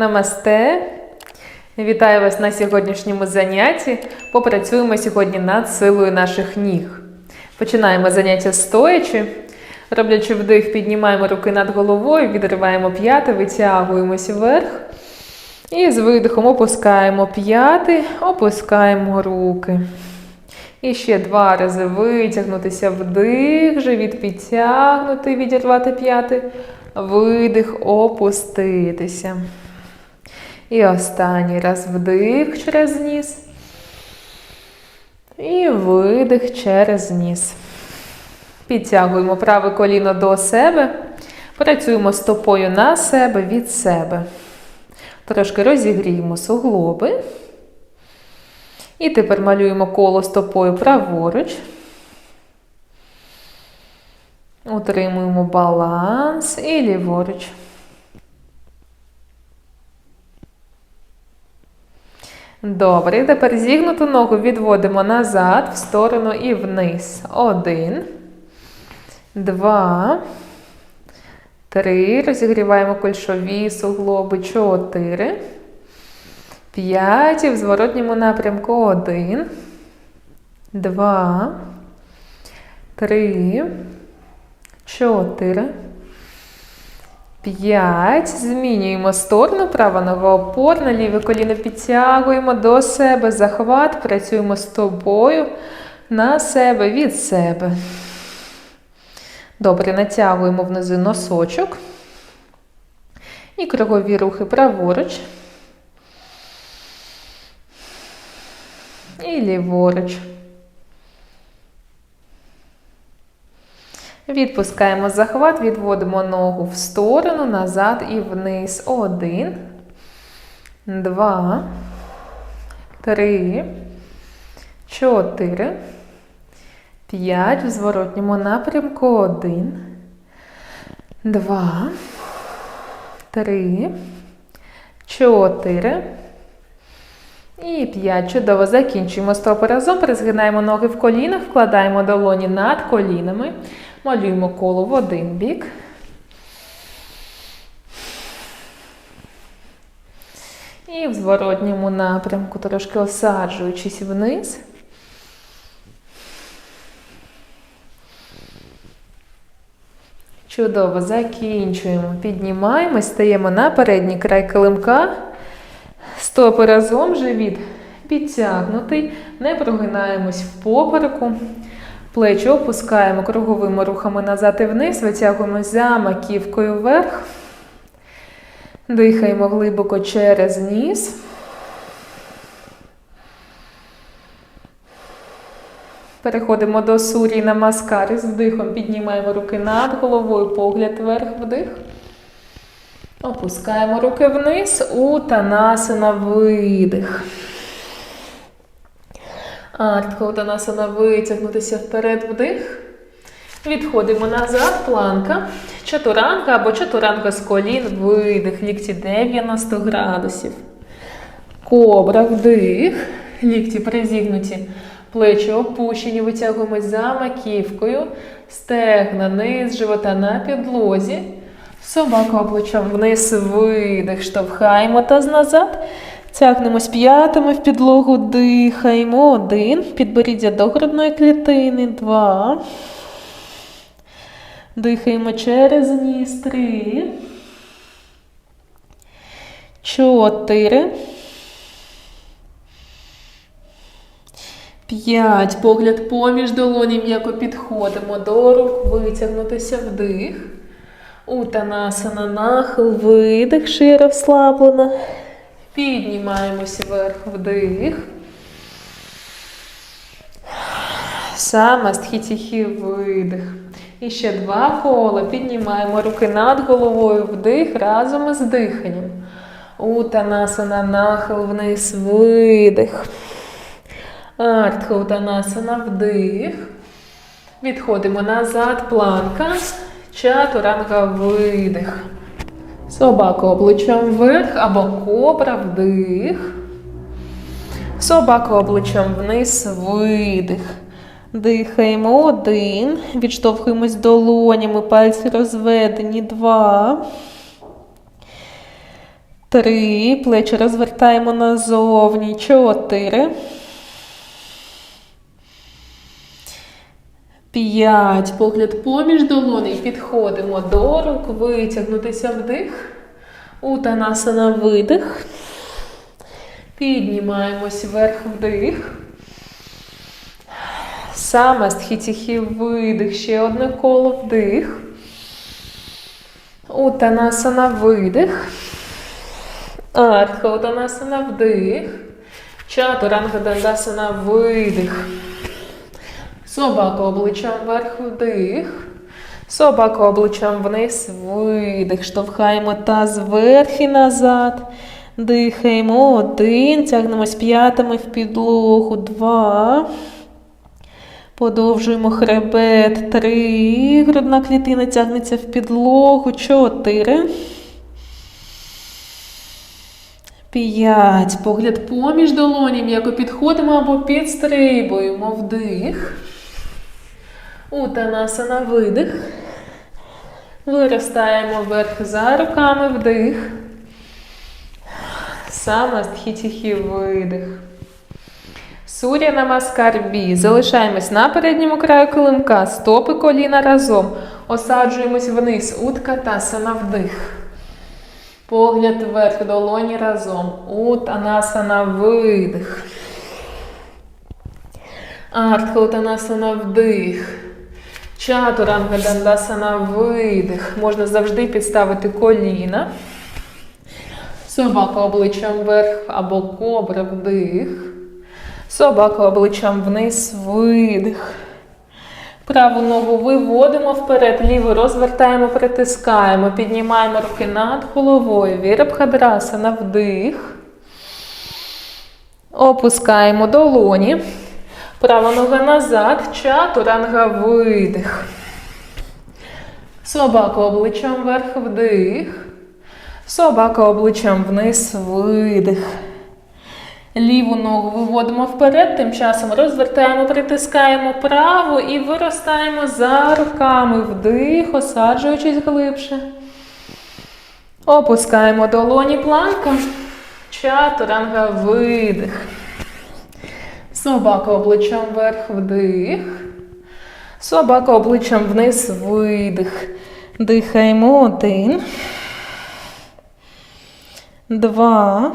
Намасте! Вітаю вас на сьогоднішньому занятті. Попрацюємо сьогодні над силою наших ніг. Починаємо заняття стоячи. Роблячи вдих, піднімаємо руки над головою, відриваємо п'яти, витягуємось вверх. І з видихом опускаємо п'яти, опускаємо руки. І ще два рази витягнутися вдих, живіт підтягнути, відірвати п'яти, видих, опуститися. І останній раз вдих через ніс. І видих через ніс. Підтягуємо праве коліно до себе. Працюємо стопою на себе від себе. Трошки розігріємо суглоби. І тепер малюємо коло стопою праворуч. Утримуємо баланс і ліворуч. Добре, тепер зігнуту ногу відводимо назад, в сторону і вниз. Один, два, три. Розігріваємо кульшові суглоби. Чотири. П'ять. І в зворотньому напрямку. Один, два, три, чотири. П'ять. Змінюємо сторону. Права нога опорна, ліве коліно підтягуємо до себе. Захват. Працюємо з тобою на себе від себе. Добре, натягуємо внизу носочок. І кругові рухи праворуч. І ліворуч. Відпускаємо захват, відводимо ногу в сторону, назад і вниз. Один, два, три, чотири, п'ять. В зворотньому напрямку. Один, два, три, чотири. І п'ять. Чудово. Закінчуємо стопи разом. Призгинаємо ноги в колінах, вкладаємо долоні над колінами. Малюємо коло в один бік. І в зворотньому напрямку, трошки осаджуючись вниз. Чудово, закінчуємо. Піднімаємось, стаємо на передній край килимка. Стопи разом, живіт підтягнутий. Не прогинаємось в попереку. Плечі опускаємо круговими рухами назад і вниз, витягуємось за маківкою вверх. Дихаємо глибоко через ніс. Переходимо до сурі на маскари. З вдихом піднімаємо руки над головою, погляд вверх, вдих. Опускаємо руки вниз, утанасана видих. Артка утанасана витягнутися вперед вдих. Відходимо назад, планка. Чатуранка або чатуранка з колін, видих, лікті 90 градусів. Кобра, вдих. Лікті призігнуті. Плечі опущені, витягуємось за маківкою. Стегна, низ живота на підлозі. Собака обличчям вниз, видих, штовхаємо таз назад. Тягнемось п'ятами в підлогу, дихаємо. Один. Підборіддя до грудної клітини. Два. Дихаємо через ніс. Три. Чотири. П'ять. Погляд поміж долоні м'яко підходимо до рук. Витягнутися вдих. Утанасана нахил, видих, широ розслаблена. Піднімаємося вверх вдих. Самастхітіхі видих. І ще два кола. Піднімаємо руки над головою, вдих разом із диханням. Утанасана нахил вниз, видих. Артха утанасана вдих. Відходимо назад, планка. Чатуранга видих. Собака обличчям вверх або кобра вдих. Собака обличчям вниз, видих. Дихаємо один. Відштовхуємось долонями, пальці розведені. Два. Три. Плечі розвертаємо назовні. Чотири. П'ять. Погляд поміж долоней. Підходимо до рук. Витягнутися вдих. Утанасана видих. Піднімаємось вверх вдих. Саме стхіціхі видих. Ще одне коло вдих. Утанасана видих. Артха Утанасана вдих. Чатуранга Дандасана видих. Собака обличчям вверх вдих. Собака обличчям вниз видих. Штовхаємо таз вверх і назад. Дихаємо. Один. Тягнемось п'ятами в підлогу. Два. Подовжуємо хребет. Три. Грудна клітина тягнеться в підлогу. Чотири. П'ять. Погляд поміж долоні. М'яко підходимо або підстрибуємо. Вдих. Утанасана видих. Виростаємо вверх за руками вдих. Саме стхітіхі видих. Суря намаскар бі. Залишаємось на передньому краю килимка. Стопи коліна разом. Осаджуємось вниз. Утка тасана вдих. Погляд вверх, долоні разом. Утанасана видих. Артха Утанасана вдих. Чатуранга Дандасана видих. Можна завжди підставити коліна. Собака обличчям вверх або кобра вдих. Собака обличчям вниз видих. Праву ногу виводимо вперед, ліву розвертаємо, притискаємо, піднімаємо руки над головою. Вірабхадрасана вдих. Опускаємо долоні. Права нога назад, чатуранга видих. Собака обличчям вверх вдих. Собака обличчям вниз видих. Ліву ногу виводимо вперед, тим часом розвертаємо, притискаємо праву і виростаємо за руками вдих, осаджуючись глибше. Опускаємо долоні планка. Чатуранга видих. Собака обличчям вверх вдих. Собака обличчям вниз видих. Дихаємо один. Два.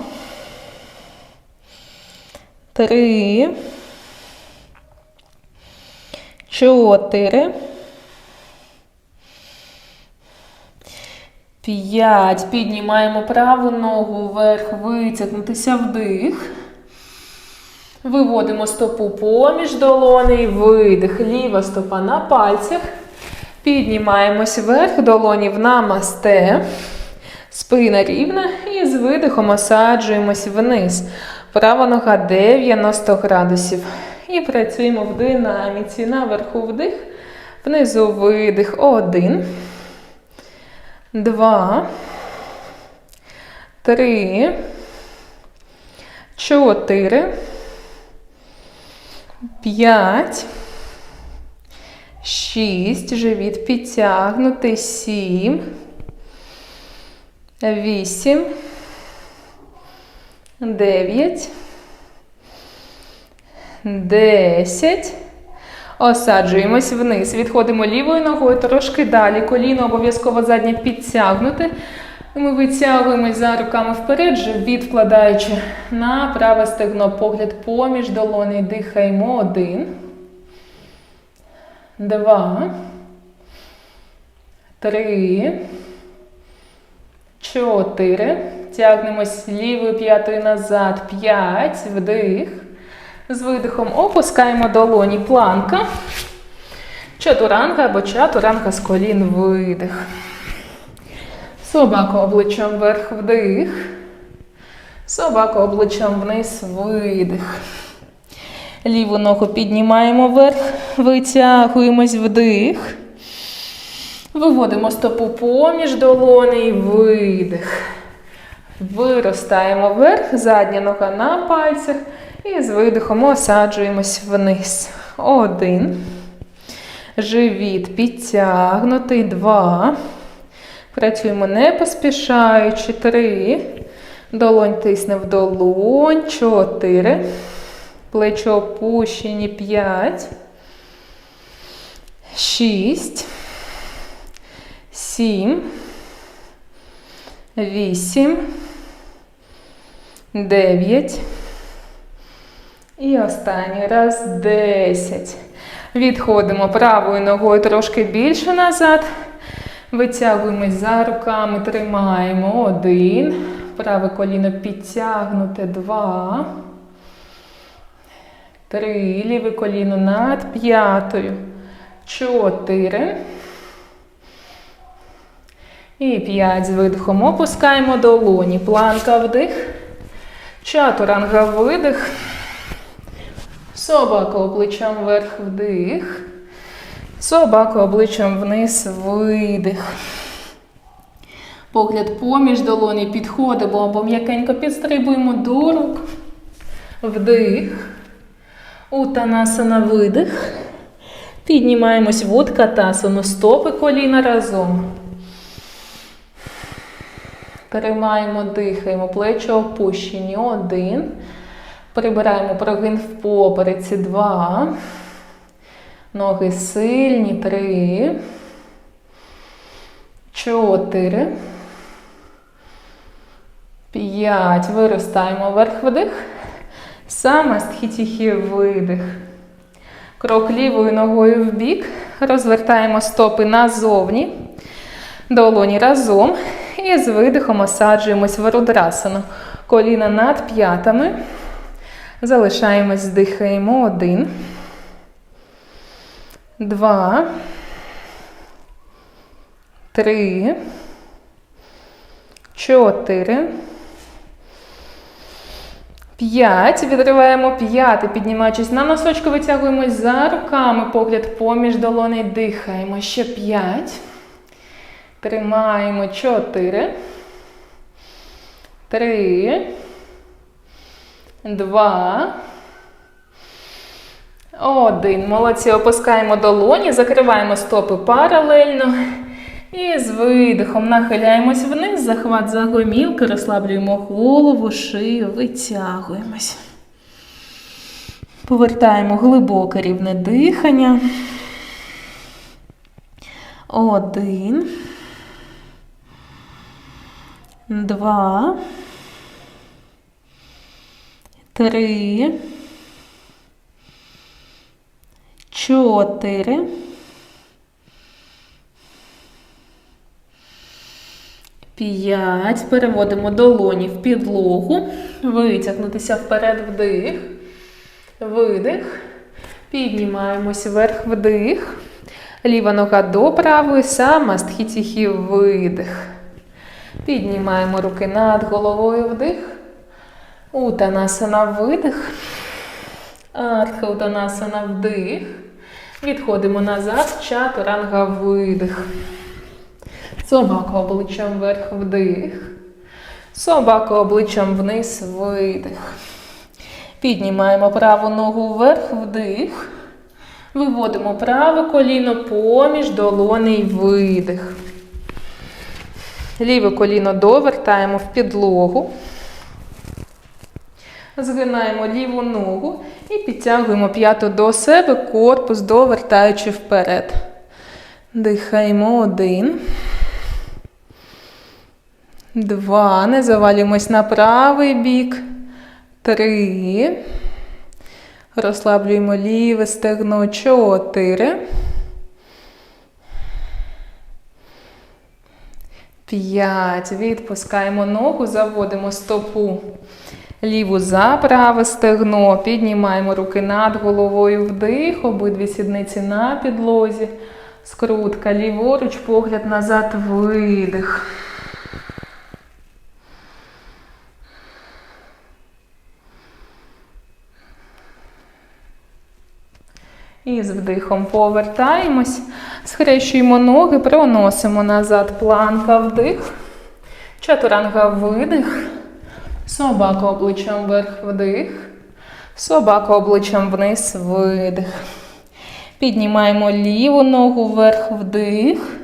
Три. Чотири. П'ять. Піднімаємо праву ногу вверх, витягнутися вдих. Виводимо стопу поміж долоней, видих. Ліва стопа на пальцях. Піднімаємось вверх, долоні в намасте. Спина рівна і з видихом осаджуємось вниз. Права нога 90 градусів. І працюємо в динаміці. Наверху вдих, внизу видих. Один. Два. Три. Чотири. П'ять. Шість. Живіт підтягнутий. Сім. Вісім. Дев'ять. Десять. Осаджуємось вниз. Відходимо лівою ногою трошки далі. Коліно обов'язково заднє підтягнуте. Ми витягуємось за руками вперед, живіт вкладаючи на праве стегно. Погляд поміж долоней. Дихаємо. Один. Два. Три. Чотири. Тягнемось лівою п'ятою назад. П'ять. Вдих. З видихом опускаємо долоні. Планка. Чатуранга або чатуранга з колін. Видих. Собака обличчям вверх. Вдих. Собака обличчям вниз. Видих. Ліву ногу піднімаємо вверх. Витягуємось вдих. Виводимо стопу поміж долоней, видих. Виростаємо вверх, задня нога на пальцях. І з видихом осаджуємось вниз. Один. Живіт підтягнутий. Два. Працюємо не поспішаючи. Три. Долонь тисне в долонь. Чотири. Плечо опущені. П'ять. Шість. Сім. Вісім. Дев'ять. І останній раз десять. Відходимо правою ногою трошки більше назад. Витягуємось за руками, тримаємо. Один. Праве коліно підтягнуте. Два. Три. Ліве коліно над п'ятою. Чотири. І п'ять. З видихом опускаємо долоні. Планка вдих. Чатуранга видих. Собака обличчям вверх вдих. Собака обличчям вниз видих. Погляд поміж долоні підходимо або м'якенько підстрибуємо до рук. Вдих. Утанасана видих. Піднімаємось в уткатасану. Стопи коліна разом. Тримаємо, дихаємо, плечі опущені. Один. Прибираємо прогин в попереці. Два. Ноги сильні. Три. Чотири. П'ять. Виростаємо вверх вдих. Саме стхітіхі видих. Крок лівою ногою в бік. Розвертаємо стопи назовні. Долоні разом. І з видихом осаджуємось в рудрасану. Коліна над п'ятами. Залишаємось, здихаємо. Один. Два. Три. Чотири. П'ять. Відриваємо п'яти, піднімаючись на носочку, витягуємось за руками. Погляд поміж долоней. Дихаємо. Ще п'ять. Тримаємо. Чотири. Три. Два. Один. Молодці. Опускаємо долоні, закриваємо стопи паралельно. І з видихом нахиляємось вниз, захват за гомілки, розслаблюємо голову, шию, витягуємось. Повертаємо глибоке рівне дихання. Один. Два. Три. Чотири. П'ять. Переводимо долоні в підлогу. Витягнутися вперед вдих. Видих. Піднімаємось вверх вдих. Ліва нога до правої, сама стхітіхі видих. Піднімаємо руки над головою вдих. Утанасана видих. Артха утанасана вдих. Відходимо назад. Чатуранга видих. Собака обличчям вверх вдих. Собака обличчям вниз видих. Піднімаємо праву ногу вверх вдих. Виводимо праве коліно поміж долоней видих. Ліве коліно довертаємо в підлогу. Згинаємо ліву ногу і підтягуємо п'яту до себе, корпус довертаючи вперед. Дихаємо один. Два. Не завалюємось на правий бік. Три. Розслаблюємо ліве стегно. Чотири. П'ять. Відпускаємо ногу, заводимо стопу ліву за праве стегно. Піднімаємо руки над головою вдих, обидві сідниці на підлозі. Скрутка ліворуч, погляд назад, видих. І з вдихом повертаємось, схрещуємо ноги, проносимо назад планка вдих, чатуранга видих, собака обличчям вверх вдих, собака обличчям вниз видих. Піднімаємо ліву ногу вверх вдих,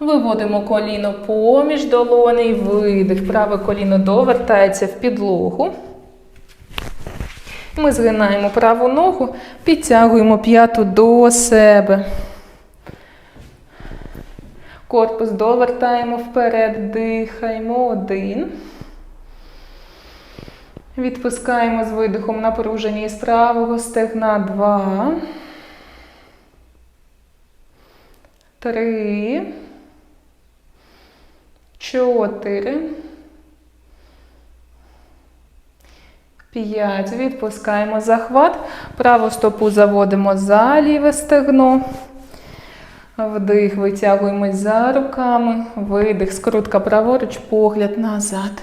Виводимо коліно поміж долоней, видих. Праве коліно довертається в підлогу. Ми згинаємо праву ногу, підтягуємо п'яту до себе. Корпус довертаємо вперед, дихаємо один. Відпускаємо з видихом напруження із правого стегна два. Три. Чотири. П'ять. Відпускаємо захват. Праву стопу заводимо за ліве стегно. Вдих, витягуємось за руками. Видих, скрутка праворуч, погляд назад.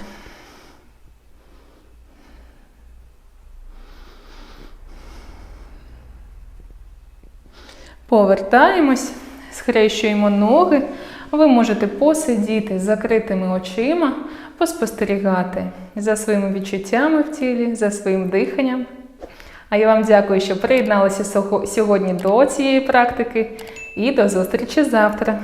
Повертаємось, схрещуємо ноги. Ви можете посидіти з закритими очима, поспостерігати за своїми відчуттями в тілі, за своїм диханням. А я вам дякую, що приєдналися сьогодні до цієї практики і до зустрічі завтра.